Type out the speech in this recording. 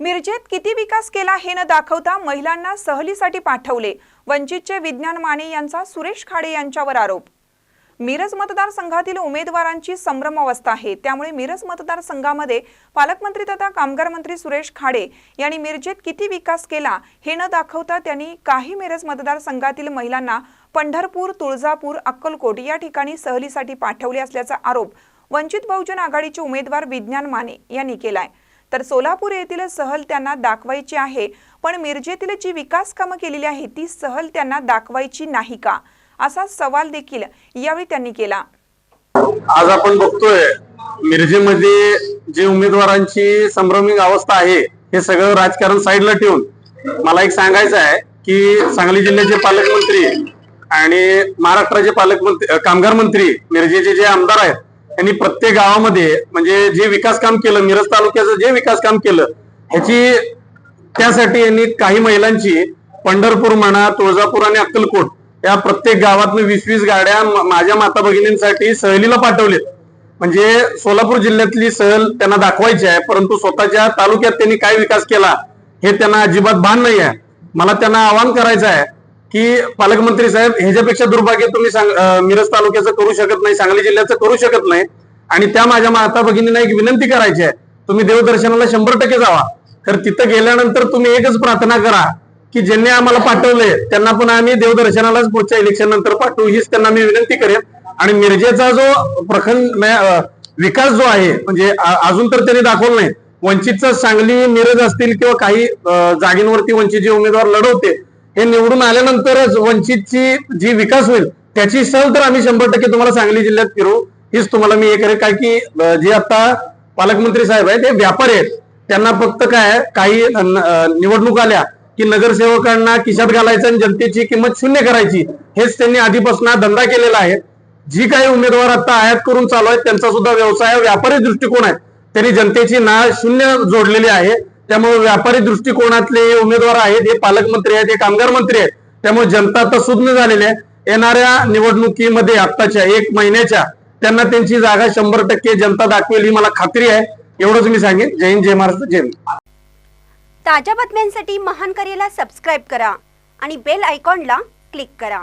मिरजेत किती विकास केला हे न दाखवता महिलांना सहलीसाठी पाठवले. वंचितचे विज्ञान माने यांचा सुरेश खाडे यांच्यावर आरोप. मिरज मतदारसंघातील उमेदवारांची संभ्रम अवस्था आहे. त्यामुळे मिरज मतदारसंघामध्ये पालकमंत्री तथा कामगार मंत्री सुरेश खाडे यांनी मिरजेत किती विकास केला हे न दाखवता त्यांनी काही मिरज मतदारसंघातील महिलांना पंढरपूर तुळजापूर अक्कलकोट या ठिकाणी सहलीसाठी पाठवले असल्याचा आरोप वंचित बहुजन आघाडीचे उमेदवार विज्ञान माने यांनी केलाय. तर सोलापूर येथील सहल त्यांना दाखवायची आहे पण मिरजेतील जी विकास कामं केलेली आहे ती सहल त्यांना दाखवायची नाही का? असा सवाल देखील यावेळी त्यांनी केला. आज आपण बघतोय मिरजेमध्ये जे उमेदवारांची संभ्रमिक अवस्था आहे हे सगळं राजकारण साईडला ठेवून मला एक सांगायचं आहे की सांगली जिल्ह्याचे पालकमंत्री आणि महाराष्ट्राचे पालकमंत्री कामगार मंत्री मिरजेचे जे आमदार आहेत त्यांनी प्रत्येक गावामध्ये म्हणजे जे विकास काम केलं मिरज तालुक्याचं जे विकास काम केलं ह्याची त्यासाठी यांनी काही महिलांची पंढरपूर म्हणा तुळजापूर आणि अक्कलकोट या प्रत्येक गावातनं वीस वीस गाड्या माझ्या माता भगिनींसाठी सहलीला पाठवलेत. म्हणजे सोलापूर जिल्ह्यातली सहल त्यांना दाखवायची आहे परंतु स्वतःच्या तालुक्यात त्यांनी काय विकास केला हे त्यांना अजिबात भान नाही आहे मला त्यांना आवाहन करायचं आहे की पालकमंत्री साहेब ह्याच्यापेक्षा दुर्भाग्य तुम्ही सांग मिरज तालुक्याचं करू शकत नाही सांगली जिल्ह्याचं करू शकत नाही. आणि त्या माझ्या माता भगिनींना एक विनंती करायची आहे. तुम्ही देवदर्शनाला शंभर टक्के जावा. तर तिथं गेल्यानंतर तुम्ही एकच प्रार्थना करा की ज्यांनी आम्हाला पाठवलंय त्यांना पण आम्ही देवदर्शनालाच पुढच्या इलेक्शन नंतर पाठवू हीच त्यांना मी विनंती करेन. आणि मिरजेचा जो प्रखंड विकास जो आहे म्हणजे अजून तर त्यांनी दाखवलं नाही. वंचितचा सांगली मिरज असतील किंवा काही जागींवरती वंचित जे उमेदवार लढवते हे निवडून आल्यानंतरच वंचितची जी विकास होईल त्याची सल तर आम्ही शंभर टक्के तुम्हाला सांगली जिल्ह्यात फिरू. हीच तुम्हाला मी हे करेल काय की जे आता पालकमंत्री साहेब आहेत ते व्यापारी आहेत. त्यांना फक्त काय काही निवडणूक आल्या की नगरसेवकांना किशात घालायचं आणि जनतेची किंमत शून्य करायची हेच त्यांनी आधीपासून धंदा केलेला आहे. जी काही उमेदवार आता आयात करून चालू आहेत त्यांचा सुद्धा व्यवसाय व्यापारी दृष्टिकोन आहे. त्यांनी जनतेची ना शून्य जोडलेली आहे. त्यामुळे व्यापारी दृष्टिकोनातले उमेदवार आहेत हे पालकमंत्री आहेत हे कामगार मंत्री आहेत. त्यामुळे जनता आता सुज्ञ झालेली आहे. येणाऱ्या निवडणुकीमध्ये आत्ताच्या एक महिन्याच्या त्यांना त्यांची जागा शंभर टक्के जनता दाखवेल ही मला खात्री आहे. एवढंच मी सांगेन. जय हिंद जय महाराष्ट्र जय हिंद. ताज्या बातम्यांसाठी महान करेला सबस्क्राईब करा आणि बेल आयकॉनला क्लिक करा.